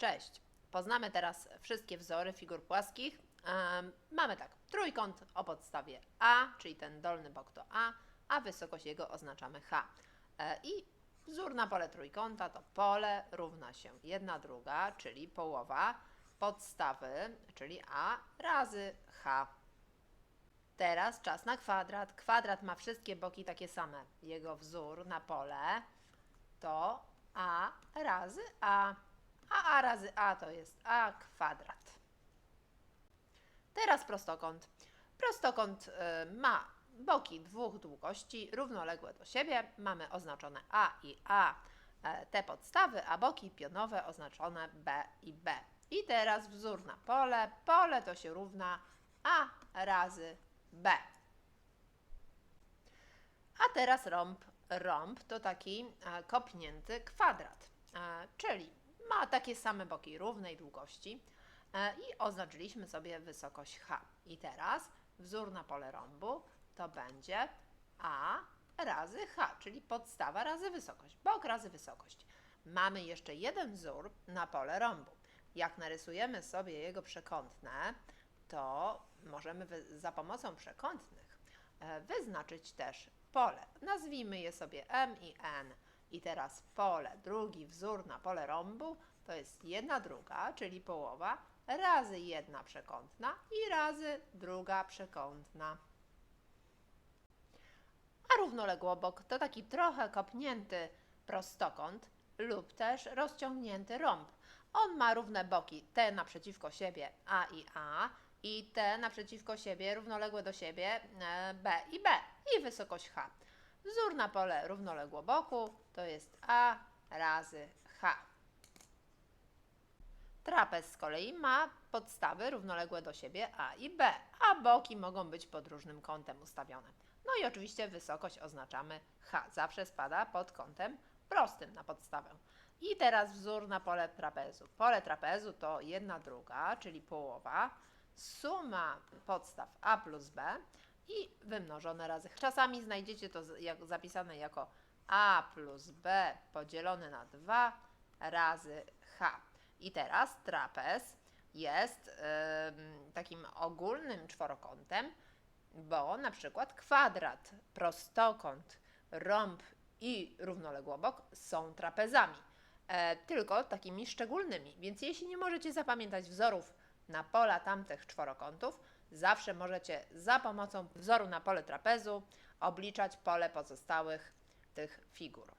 Cześć. Poznamy teraz wszystkie wzory figur płaskich. Em, mamy tak, trójkąt o podstawie A, czyli ten dolny bok to A, a wysokość jego oznaczamy H. E, I wzór na pole trójkąta to pole równa się jedna druga, czyli połowa podstawy, czyli A razy H. Teraz czas na kwadrat. Kwadrat ma wszystkie boki takie same. Jego wzór na pole to A razy A. A A razy A to jest A kwadrat. Teraz prostokąt. Prostokąt y, ma boki dwóch długości równoległe do siebie. Mamy oznaczone A i A e, te podstawy, a boki pionowe oznaczone B i B. I teraz wzór na pole. Pole to się równa A razy B. A teraz rąb. Rąb to taki e, kopnięty kwadrat, e, czyli ma takie same boki równej długości e, i oznaczyliśmy sobie wysokość h. I teraz wzór na pole rąbu to będzie a razy h, czyli podstawa razy wysokość, bok razy wysokość. Mamy jeszcze jeden wzór na pole rąbu. Jak narysujemy sobie jego przekątne, to możemy za pomocą przekątnych e, wyznaczyć też pole. Nazwijmy je sobie M i N. I teraz pole, drugi wzór na pole rąbu to jest jedna druga, czyli połowa, razy jedna przekątna i razy druga przekątna. A równoległobok to taki trochę kopnięty prostokąt lub też rozciągnięty rąb. On ma równe boki, te naprzeciwko siebie A i A i te naprzeciwko siebie, równoległe do siebie e, B i B i wysokość H. Wzór na pole równoległoboku to jest A razy H. Trapez z kolei ma podstawy równoległe do siebie A i B, a boki mogą być pod różnym kątem ustawione. No i oczywiście wysokość oznaczamy H. Zawsze spada pod kątem prostym na podstawę. I teraz wzór na pole trapezu. Pole trapezu to jedna druga, czyli połowa, suma podstaw A plus B i wymnożone razy. Czasami znajdziecie to jak, zapisane jako A plus B podzielone na 2 razy H. I teraz trapez jest em, takim ogólnym czworokątem, bo na przykład kwadrat, prostokąt, rąb i równoległobok są trapezami, e, tylko takimi szczególnymi. Więc jeśli nie możecie zapamiętać wzorów na pola tamtych czworokątów, zawsze możecie za pomocą wzoru na pole trapezu obliczać pole pozostałych tych figur.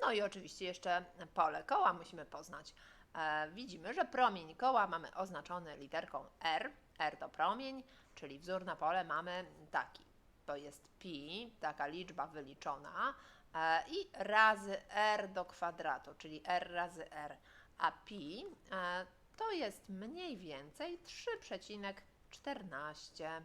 No i oczywiście jeszcze pole koła musimy poznać. E, widzimy, że promień koła mamy oznaczony literką R. R to promień, czyli wzór na pole mamy taki. To jest pi, taka liczba wyliczona e, i razy r do kwadratu, czyli r razy r. A pi e, to jest mniej więcej 3,14.